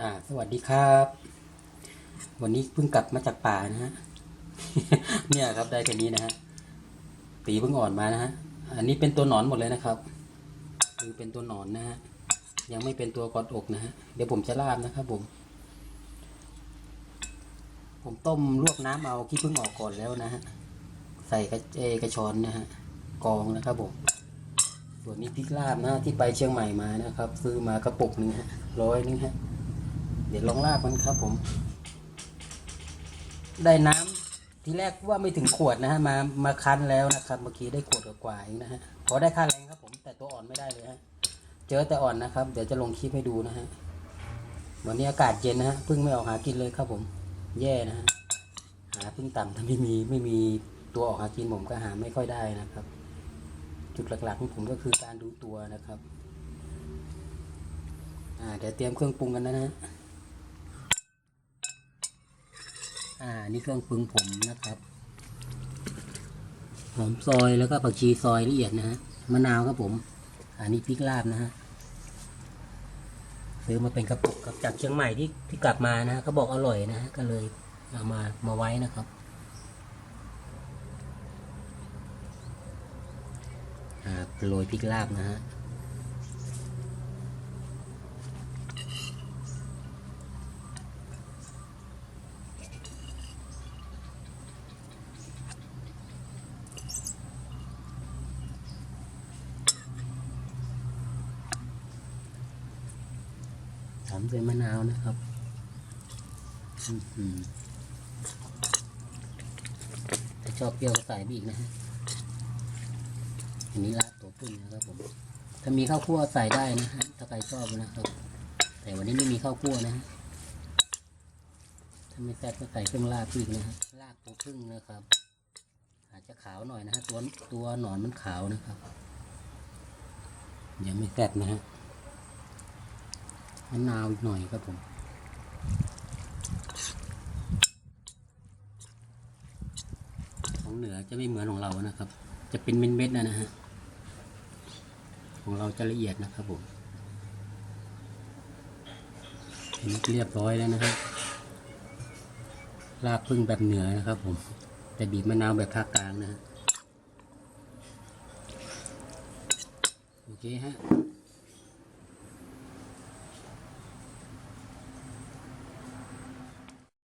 อ่า สวัสดีครับ วันนี้เพิ่งกลับมาจากป่านะฮะ เนี่ยครับได้แค่นี้นะฮะปีเพิ่งอ่อนมานะฮะ อันนี้เป็นตัวหนอนหมดเลยนะครับคือเป็นตัวหนอนนะฮะ ยังไม่เป็นตัวกอดอกนะฮะ เดี๋ยวผมจะลาบนะครับผม ผมต้มลวกน้ำเอาขี้พึ่งออกก่อนแล้วนะฮะ ใส่กระเอกระชอนนะฮะ กองนะครับผมส่วนนี้พริกลาบนะที่ไปเชียงใหม่มานะครับ ซื้อมากระปุกหนึงฮะร้อยนึงฮะ เดี๋ยวลองลาบมันครับผม ได้น้ำทีแรกว่าไม่ถึงขวดนะฮะมามาคั้นแล้วนะครับ เมื่อกี้ได้ขวดกว่าๆเองนะฮะพอได้ค่าแรงครับผมแต่ตัวอ่อนไม่ได้เลยฮะเจอแต่อ่อนนะครับ เดี๋ยวจะลงคลิปให้ดูนะฮะวันนี้อากาศเย็นนะฮะพิ่งไม่ออกหากินเลยครับผม แย่นะฮะหาพิ่งต่ำถ้าไม่มีไม่มีตัวออกหากินผมก็หาไม่ค่อยได้นะครับ จุดหลักๆของผมก็คือการดูตัวนะครับ อ่าเดี๋ยวเตรียมเครื่องปรุงกันนะฮะ อ่า นี่เครื่องปรุงผมนะครับหอมซอยแล้วก็ผักชีซอยละเอียดนะฮะ มะนาวครับผม อันนี้พริกลาบนะฮะ ซื้อมาเป็นกระปุกครับจากเชียงใหม่ที่ที่กลับมานะฮะเขาบอกอร่อยนะฮะ ก็เลยเอามามาไว้นะครับ อ่าโรยพริกลาบนะฮะ ทำเป็นมะนาวนะครับถ้าชอบเปรี้ยวก็ใส่ไปอีกนะฮะอันนี้ราดตัวพึ่งนะครับผม ถ้ามีข้าวคั่วใส่ได้นะฮะ ถ้าใครชอบนะครับ แต่วันนี้ไม่มีข้าวคั่วนะฮะถ้าไม่แซ่บก็ใส่เครื่องราดอีกนะฮะรากตัวพึ่งนะครับ อาจจะขาวหน่อยนะฮะตัวตัวหนอนมันขาวนะครับยังไม่แซ่บนะฮะ มะนาวอีกหน่อยครับผมของเหนือจะไม่เหมือนของเรานะครับ จะเป็นเม็ดๆนะนะฮะของเราจะละเอียดนะครับผมนี่เรียบร้อยแล้วนะครับลาบพึ่งแบบเหนือนะครับผมแต่บีบมะนาวแบบภาคกลางนะฮะโอเคฮะ